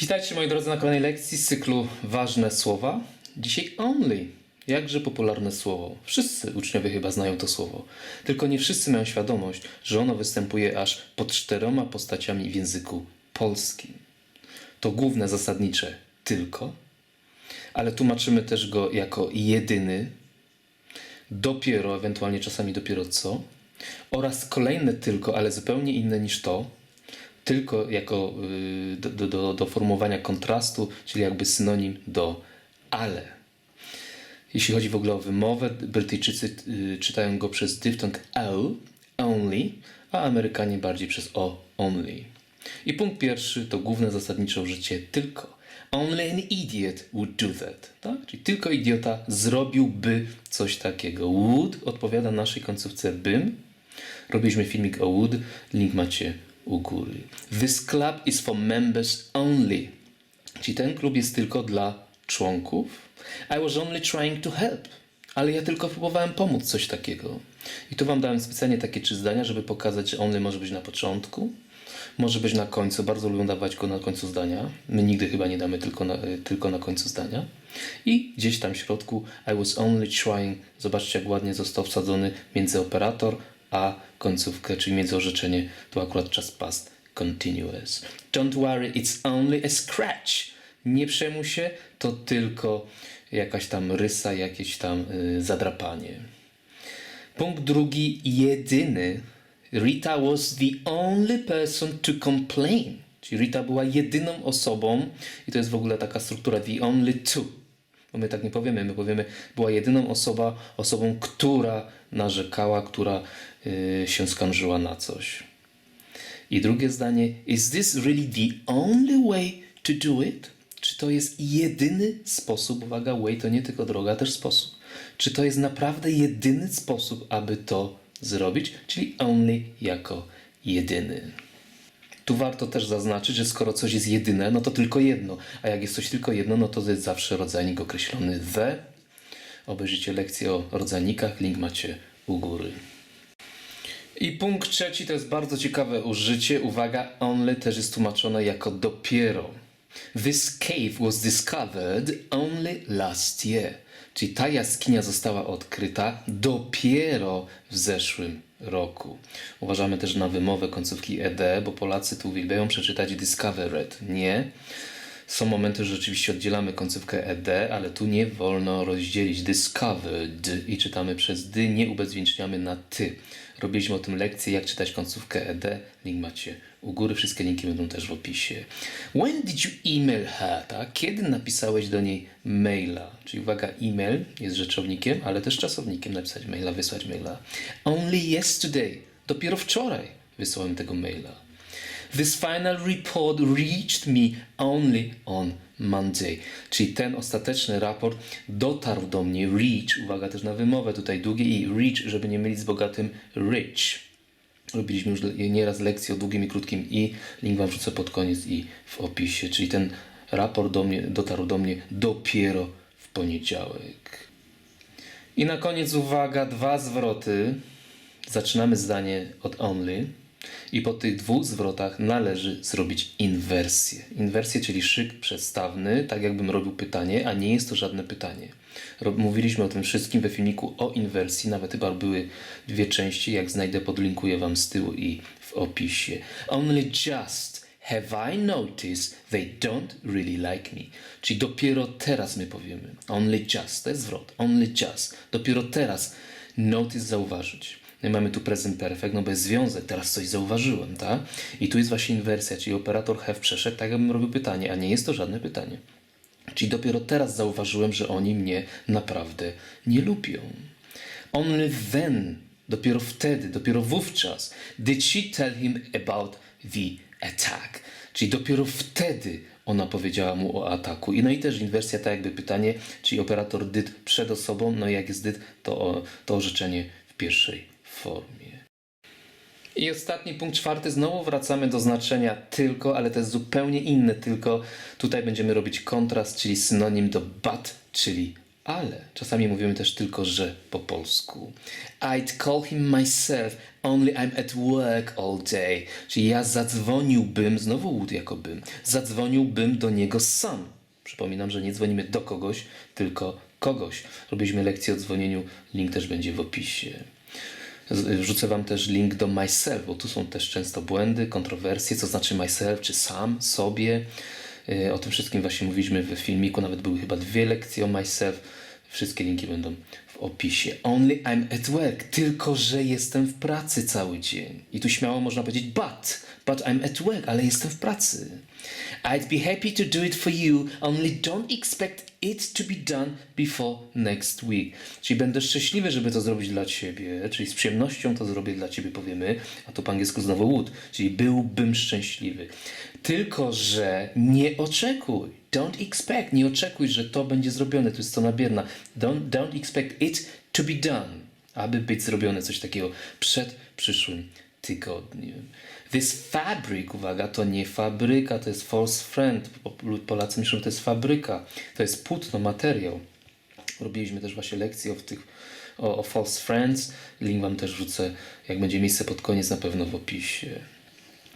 Witajcie moi drodzy na kolejnej lekcji z cyklu Ważne słowa. Dzisiaj only. Jakże popularne słowo. Wszyscy uczniowie chyba znają to słowo. Tylko nie wszyscy mają świadomość, że ono występuje aż pod czteroma postaciami w języku polskim. To główne zasadnicze tylko, ale tłumaczymy też go jako jedyny, dopiero, ewentualnie czasami dopiero co, oraz kolejne tylko, ale zupełnie inne niż to, tylko jako y, do, do, do, formułowania kontrastu, czyli jakby synonim do ale. Jeśli chodzi w ogóle o wymowę, Brytyjczycy y, czytają go przez dyftong o, only, a Amerykanie bardziej przez o, only. I punkt pierwszy to główne zasadnicze użycie tylko. Only an idiot would do that. Tak? Czyli tylko idiota zrobiłby coś takiego. Would odpowiada naszej końcówce bym. Robiliśmy filmik o Wood, link macie u góry. This club is for members only. Czyli ten klub jest tylko dla członków. I was only trying to help. Ale ja tylko próbowałem pomóc coś takiego. I tu wam dałem specjalnie takie trzy zdania, żeby pokazać, że only może być na początku, może być na końcu. Bardzo lubią dawać go na końcu zdania. My nigdy chyba nie damy tylko na, y, tylko na końcu zdania. I gdzieś tam w środku I was only trying. Zobaczcie, jak ładnie został wsadzony między operator a końcówkę, czyli między orzeczenie. Tu akurat czas past continuous. Don't worry, it's only a scratch. Nie przejmuj się, to tylko jakaś tam rysa, jakieś tam y, zadrapanie. Punkt drugi, jedyny. Rita was the only person to complain. Czyli Rita była jedyną osobą, i to jest w ogóle taka struktura, the only two. Bo my tak nie powiemy, my powiemy, była jedyną osoba, osobą, która narzekała, która y, się skarżyła na coś. I drugie zdanie, is this really the only way to do it? Czy to jest jedyny sposób, uwaga, way to nie tylko droga, też sposób. Czy to jest naprawdę jedyny sposób, aby to zrobić? Czyli only jako jedyny. Tu warto też zaznaczyć, że skoro coś jest jedyne, no to tylko jedno. A jak jest coś tylko jedno, no to jest zawsze rodzajnik określony the. Obejrzyjcie lekcję o rodzajnikach, link macie u góry. I punkt trzeci to jest bardzo ciekawe użycie. Uwaga, only też jest tłumaczone jako dopiero. This cave was discovered only last year. Czyli ta jaskinia została odkryta dopiero w zeszłym roku. Uważamy też na wymowę końcówki ed, bo Polacy tu uwielbiają przeczytać discovered. Nie. Są momenty, że rzeczywiście oddzielamy końcówkę ed, ale tu nie wolno rozdzielić discovered i czytamy przez dy, nie ubezwieńczniamy na ty. Robiliśmy o tym lekcję, jak czytać końcówkę ed. Link macie u góry, wszystkie linki będą też w opisie. When did you email her? Tak? Kiedy napisałeś do niej maila? Czyli uwaga, e-mail jest rzeczownikiem, ale też czasownikiem napisać maila, wysłać maila. Only yesterday. Dopiero wczoraj wysłałem tego maila. This final report reached me only on Monday. Czyli ten ostateczny raport dotarł do mnie, reach, uwaga też na wymowę tutaj długie i reach, żeby nie mylić z bogatym rich. Robiliśmy już nieraz lekcje o długim i krótkim i link wam wrzucę pod koniec i w opisie. Czyli ten raport do mnie, dotarł do mnie dopiero w poniedziałek. I na koniec uwaga, dwa zwroty. Zaczynamy zdanie od only. I po tych dwóch zwrotach należy zrobić inwersję. Inwersję, czyli szyk przestawny, tak jakbym robił pytanie, a nie jest to żadne pytanie. Mówiliśmy o tym wszystkim we filmiku o inwersji, nawet chyba były dwie części, jak znajdę podlinkuję wam z tyłu i w opisie. Only just have I noticed they don't really like me. Czyli dopiero teraz my powiemy. Only just, to jest zwrot. Only just. Dopiero teraz notice zauważyć. No mamy tu present perfect, no bo jest związek, teraz coś zauważyłem, tak? I tu jest właśnie inwersja, czyli operator have przeszedł, tak jakbym robił pytanie, a nie jest to żadne pytanie. Czyli dopiero teraz zauważyłem, że oni mnie naprawdę nie lubią. Only then, dopiero wtedy, dopiero wówczas, did she tell him about the attack. Czyli dopiero wtedy ona powiedziała mu o ataku. I no i też inwersja, tak jakby pytanie, czyli operator did przed osobą, no i jak jest did, to, to orzeczenie w pierwszej formie. I ostatni punkt czwarty, znowu wracamy do znaczenia tylko, ale to jest zupełnie inne tylko. Tutaj będziemy robić kontrast, czyli synonim do but, czyli ale czasami mówimy też tylko że po polsku. I'd call him myself, only I'm at work all day. Czyli ja zadzwoniłbym, znowu would jako bym, zadzwoniłbym do niego sam. Przypominam, że nie dzwonimy do kogoś, tylko kogoś. Robiliśmy lekcję o dzwonieniu, link też będzie w opisie. Wrzucę Wam też link do myself, bo tu są też często błędy, kontrowersje, co znaczy myself, czy sam, sobie. Yy, O tym wszystkim właśnie mówiliśmy w filmiku, nawet były chyba dwie lekcje o myself. Wszystkie linki będą w opisie. Only I'm at work, tylko że jestem w pracy cały dzień. I tu śmiało można powiedzieć but, but I'm at work, ale jestem w pracy. I'd be happy to do it for you, only don't expect it to be done before next week. Czyli będę szczęśliwy, żeby to zrobić dla ciebie, czyli z przyjemnością to zrobię dla ciebie, powiemy, a tu po angielsku znowu would, czyli byłbym szczęśliwy. Tylko, że nie oczekuj. Don't expect, nie oczekuj, że to będzie zrobione, to jest to nabierna. Don't, don't expect it to be done, aby być zrobione coś takiego przed przyszłym tygodniu. This fabric, uwaga, to nie fabryka, to jest false friend. Po- Polacy myślą, że to jest fabryka. To jest płótno, materiał. Robiliśmy też właśnie lekcje o, tych, o, o false friends. Link wam też wrzucę, jak będzie miejsce pod koniec, na pewno w opisie.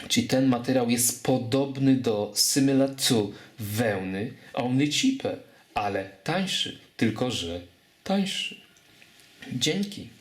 Czyli ten materiał jest podobny do similar to wełny, only cheaper, ale tańszy, tylko że tańszy. Dzięki.